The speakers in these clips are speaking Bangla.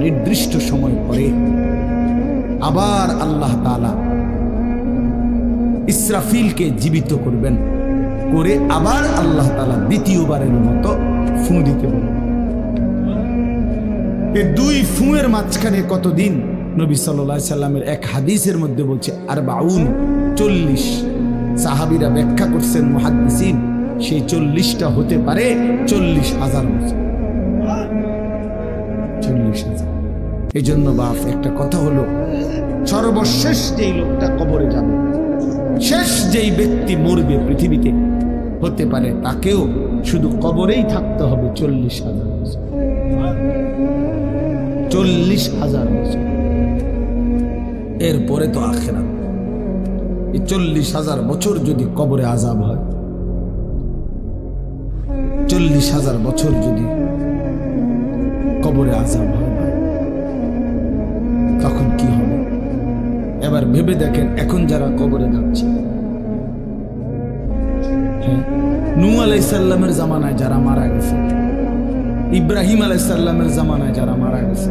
নির্দিষ্ট সময় পরে আবার আল্লাহ তালা ইসরাফিলকে জীবিত করবেন, করে আবার আল্লাহ তালা দ্বিতীয়বারের মতো ফু দিতে বলবেন এই দুই ফুঁয়ের মাঝখানে কতদিন? নবী সাল্লাহ সাল্লামের এক হাদিসের মধ্যে বলছে আর বাউন চল্লিশ। সাহাবিরা ব্যাখ্যা করছেন মহাদিসিন সেই চল্লিশটা হতে পারে চল্লিশ হাজার বছর। চল্লিশ হাজার এই জন্য বাপ, একটা কথা হলো, সর্বশেষ যেই লোকটা কবরে যাবে, শেষ যেই ব্যক্তি মরবে পৃথিবীতে, হতে পারে তাকেও শুধু কবরেই থাকতে হবে চল্লিশ হাজার বছর। চল্লিশ হাজার বছর। এরপরে তো আখেরা এই চল্লিশ হাজার বছর যদি কবরে আজাব হয়, চল্লিশ হাজার বছর যদি কবরে আজাব তখন কি হবে এবার ভেবে দেখেন এখন যারা কবরে যাচ্ছে। হ্যাঁ নু আলাইসাল্লামের জামানায় যারা মারা গেছে, ইব্রাহিম আলাইসাল্লামের জামানায় যারা মারা গেছে,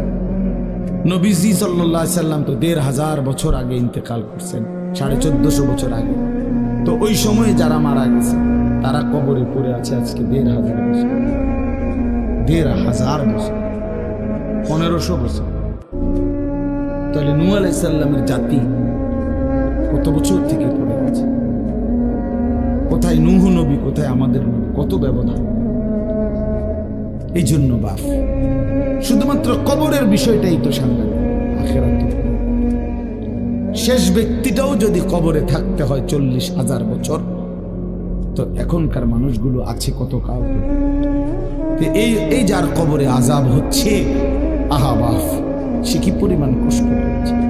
নবীজি সাল্লাহ সাল্লাম তো দেড় হাজার বছর আগে ইন্তেকাল করছেন, সাড়ে চোদ্দশো বছর আগে। তো ওই সময়ে যারা মারা গেছে, তারা কবরে পড়ে আছে আজকে দেড় হাজার বছর। দেড় হাজার বছর। পনেরোশো বছর। তাহলে নু আলাইসাল্লামের জাতি কত বছর থেকে পড়ে গেছে কোথায় নুহ নবী, কোথায় আমাদের কত ব্যবধান? এই জন্য বাপ, শুধুমাত্র কবরের বিষয়টাই তো সাংঘাতিক শেষ ব্যক্তিটাও যদি কবরে থাকতে হয় চল্লিশ হাজার বছর, তো এখনকার মানুষগুলো আছে কত কাউকে? এই এই যার কবরে আজাব হচ্ছে আহা বাহ সে কি পরিমাণ কষ্ট করছে?